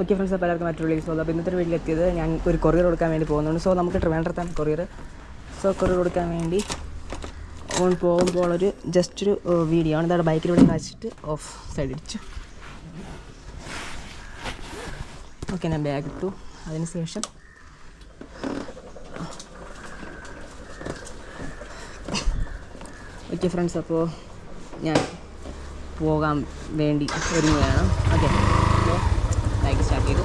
Okay friends അപ്പോൾ എല്ലാവർക്കും മറ്റൊരു വീഡിയോ അപ്പോൾ ഇന്നത്തെ വീട്ടിലെത്തിയത് ഞാൻ ഒരു കൊറിയർ കൊടുക്കാൻ വേണ്ടി പോകുന്നുണ്ട്. സോ നമുക്ക് ട്രിവാൻഡ്രത്താണ് കൊറിയർ സോ കൊറിയർ കൊടുക്കാൻ വേണ്ടി ഓൺ പോകുമ്പോൾ ഒരു ജസ്റ്റ് ഒരു വീഡിയോ ആണ്. ഇതാണ് ബൈക്കിലൂടെ വെച്ചിട്ട് ഓഫ് സൈഡ് അടിച്ചു ഓക്കെ ഞാൻ ബാഗ് ഇട്ടു. അതിന് ശേഷം ഓക്കെ ഫ്രണ്ട്സ് അപ്പോൾ ഞാൻ പോകാൻ വേണ്ടി ഒരുങ്ങുകയാണ്. ഓക്കെ ബൈക്ക് സ്റ്റാർട്ട് ചെയ്തു.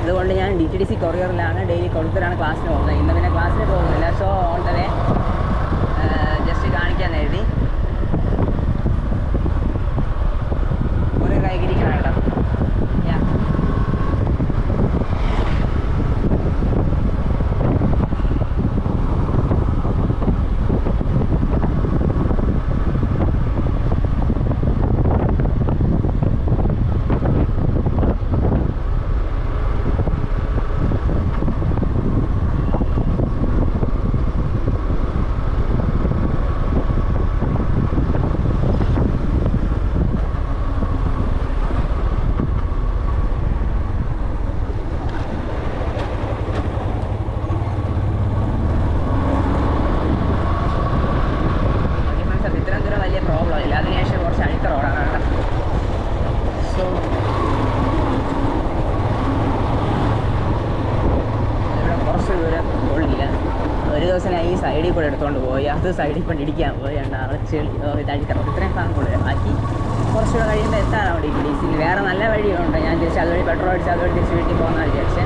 അതുകൊണ്ട് കൊറിയറിലാണ് ഡെയിലി കൊളുത്തരാണ് ക്ലാസ്സിന് പോകുന്നത്. ഇന്ന് പിന്നെ ക്ലാസ്സിന് പോകുന്നില്ല. സോ ഓൺ ദ ജസ്റ്റ് കാണിക്കാൻ എഴുതി കൈകിരിക്കണം കേട്ടോ Yeah. ഓക്കെ ഫ്രണ്ട്സ് അപ്പോൾ ഇത്രയും ദൂരം വലിയ പ്രോബ്ലം ഇല്ല അതിനുശേഷം കുറച്ച് അടുത്ത റോഡാണ് കേട്ടോ സോ ഇവിടെ കുറച്ച് ദൂരം കൊള്ളില്ല ഒരു ദിവസം ഞാൻ ഈ സൈഡിൽ കൂടെ എടുത്തുകൊണ്ട് പോയി. അത് സൈഡിൽ കൊണ്ട് ഇടിക്കാൻ പോയി. അവിടെ ചെളി ഓ, ഇത് അടിത്ത ഇത്രയും ഭാഗം കൂടുതൽ ബാക്കി കുറച്ചുകൂടെ കഴിയുമ്പോൾ എത്താറാണ് അവിടെ സിയിൽ വേറെ നല്ല വഴിയുണ്ട്. ഞാൻ തിരിച്ച് അതുവഴി പെട്രോൾ അടിച്ച് അതുവഴി തിരിച്ച് വീട്ടിൽ പോകുന്ന വിചാരിച്ചേ.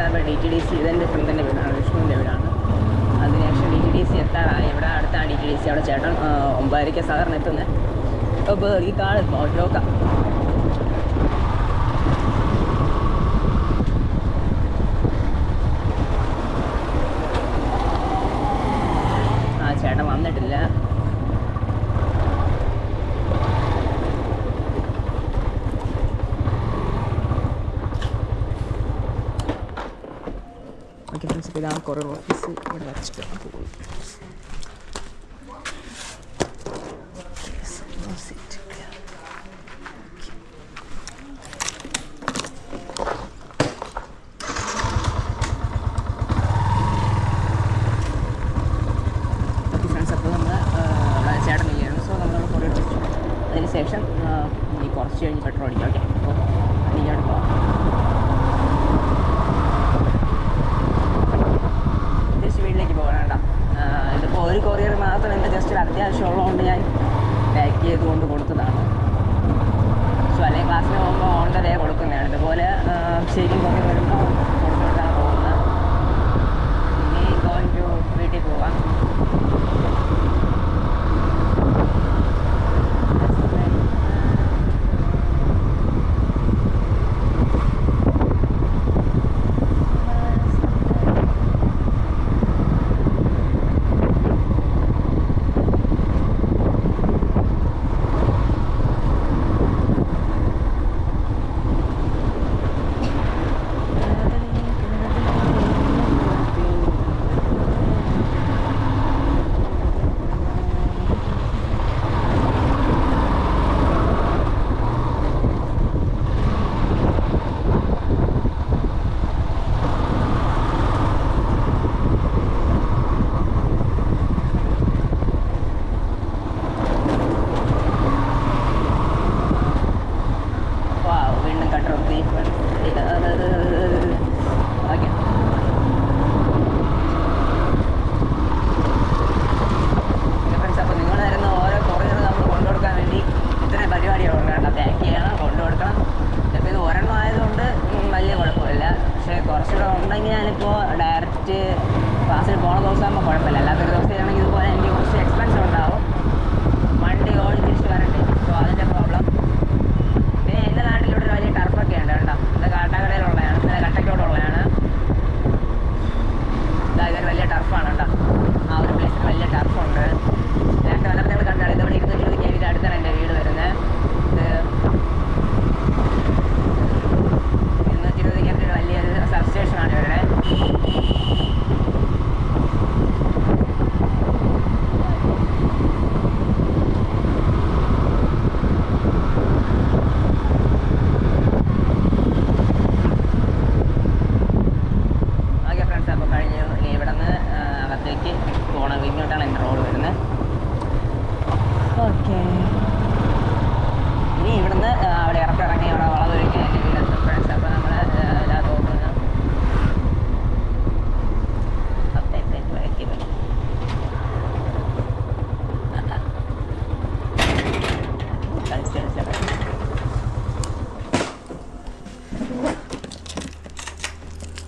അപ്പോൾ ഡി ടി ഡി സി ഇതെന്റെ ഫ്രണ്ടിന്റെ വീടാണ് വിഷ്ണുവിന്റെ വീടാണ്. അതിനുശേഷം ഡി ടി ഡി സി എത്താറായി. ഇവിടെ അടുത്താണ് ഡി ടി ഡി സി? അവിടെ ചേട്ടൻ ഒമ്പതരയ്ക്ക് സാറിന് എത്തുന്നത് അപ്പോൾ ഈ കാട് നോക്കാം ആ ചേട്ടൻ വന്നിട്ടില്ല ഓക്കെ ഫ്രണ്ട്സ് ഇപ്പോൾ ഇതാണ് കുറേ ഓഫീസ് ഇവിടെ വെച്ചിട്ട് പോകുന്നു Yes, that's it. Yeah. Okay friends അപ്പോൾ നമ്മൾ ചേട്ടൻ ഇല്ലായിരുന്നു സോ ഓഫീസ് ഇവിടെ അടിച്ചു പോകുന്നത് ശേഷം ഇനി കുറച്ച് കഴിഞ്ഞ് പെട്രോൾ അടിക്കാം. している我々も പക്ഷേ കുറച്ച് ഉണ്ടെങ്കിൽ ഞാനിപ്പോൾ ഡയറക്റ്റ് ക്ലാസ്സിൽ പോണ ദിവസമാകുമ്പോൾ കുഴപ്പമില്ല. അല്ലാത്തൊരു ദിവസമാണെങ്കിൽ ഇതുപോലെ എനിക്ക് talento.